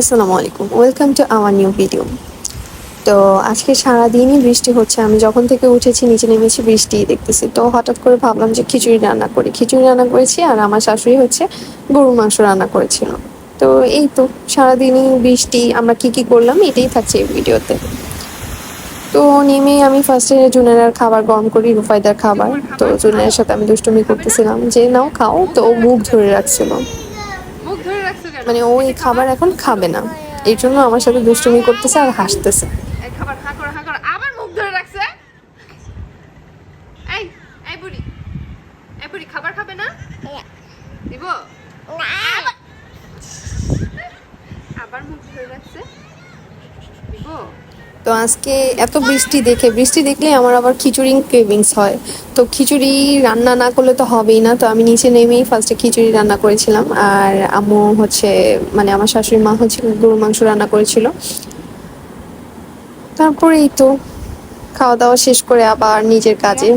আসসালামু আলাইকুম। Welcome to our new video তো আজকে সারাদিনই বৃষ্টি হচ্ছে। আমি যখন থেকে উঠেছি, নিচে নেমেছি বৃষ্টি দেখতেছি। তো হঠাৎ করে ভাবলাম যে খিচুড়ি রান্না করি। খিচুড়ি রান্না করেছি আর আমার শাশুড়ি হচ্ছে গরুর মাংস রান্না করেছিল। তো এই তো সারাদিনই বৃষ্টি। আমরা কি কি করলাম এটাই থাকছে এই ভিডিওতে। তো নেমে আমি ফার্স্টে জুনেরার খাবার গরম করি রুফায়দার খাবার। তো জুনেরার সাথে আমি দুষ্টুমি করতেছিলাম যে, নাও খাও। তো মুখ ধরে রাখছিল মুখ ধরে রাখছো কেন মানে ও এই খাবার এখন খাবে না। এই জন্য আমার সাথে দুষ্টুমি করতেছে আর হাসতেছে। এই খাবার হা করো হা করো। আবার মুখ ধরে রাখছে। এই এই বুড়ি। এই বুড়ি খাবার খাবে না? দিব? আবার- আবার মুখ ধরে রাখছে দিব তো আজকে এত বৃষ্টি দেখে, বৃষ্টি দেখলে আমার আবার খিচুড়ি ক্রেভিংস হয়। তো খিচুড়ি রান্না না করলে তো হবেই না। তো আমি নিচে নেমেই ফার্স্টে খিচুড়ি রান্না করেছিলাম। আর আম্মু হচ্ছে মানে আমার শাশুড়ি মা হচ্ছে গরু মাংস রান্না করেছিল। তারপরে এই তো খাওয়া দাওয়া শেষ করে আবার নিজের কাজে।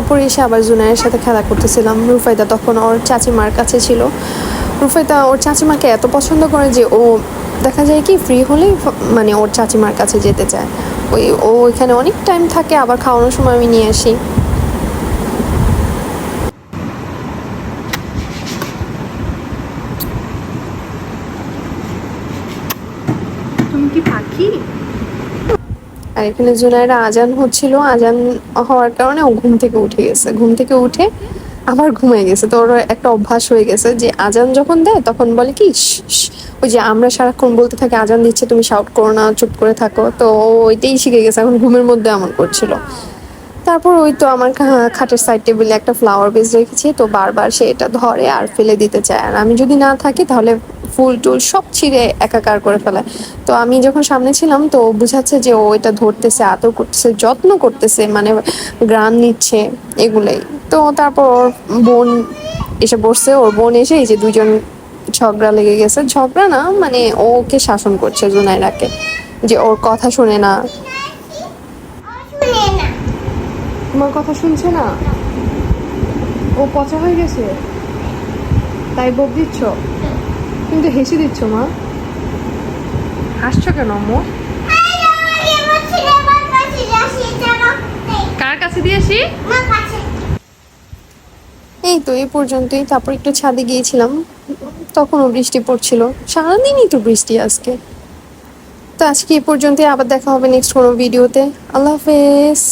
উপরে এসে আবার জুনায়ের সাথে খেলা করতেছিলাম। রুফাইদা তখন ওর চাচিমার কাছে ছিল। রুফাইদা, ওর চাচিমাকে এত পছন্দ করে যে ও দেখা যায় কি ফ্রি হলেই মানে ওর চাচিমার কাছে যেতে চায়। ওই ও এখানে অনেক টাইম থাকে আবার খাওয়ানোর সময় আমি নিয়ে আসি। আর এখানে জুনায়েরা আজান হচ্ছিল আজান হওয়ার কারণে ও ঘুম থেকে উঠে গেছে। ঘুম থেকে উঠে আবার ঘুমিয়ে গেছে। তো ওর একটা অভ্যাস হয়ে গেছে যে আজান যখন দেয় তখন বলে কি। ওই যে আমরা সারাক্ষণ বলতে থাকি, আজান দিচ্ছে, তুমি শাউট করো না, চুপ করে থাকো। তো ওইটাই শিখে গেছে, এখন ঘুমের মধ্যে এমন করছিল। তারপর ওই তো আমার খাটের সাইড টেবিলে একটা ফ্লাওয়ার বেস রেখেছি, তো বারবার সে এটা ধরে আর ফেলে দিতে চায় আর আমি যদি না থাকি তাহলে ফুল টুল সব ছিঁড়ে একাকার করে ফেলে। তো আমি যখন সামনে ছিলাম, তো বুঝাচ্ছে যে ও এটা ধরতেছে, আদর করতেছে, যত্ন করতেছে মানে গ্রাম নিচ্ছে এগুলোই। তো তারপর ওর বোন এসে বসছে, ওর বোন এসে এই যে দুজন ঝগড়া লেগে গেছে। ঝগড়া না মানে ওকে শাসন করছে জুনাইরাকে যে ওর কথা শুনে না। তোমার কথা শুনছে না? ও পচা হয়ে গেছে? তাই বক দিচ্ছ? কিন্তু হেসে দিচ্ছ, মা। হাসছো কেন কার কাছে দিয়েছি এই তো এই পর্যন্তই। তারপর একটু ছাদে গিয়েছিলাম। তখনও বৃষ্টি পড়ছিল। সারাদিনই তো বৃষ্টি আজকে। তো আজকে এ পর্যন্তই। আবার দেখা হবে নেক্সট কোনো ভিডিওতে আল্লাহ হাফেজ।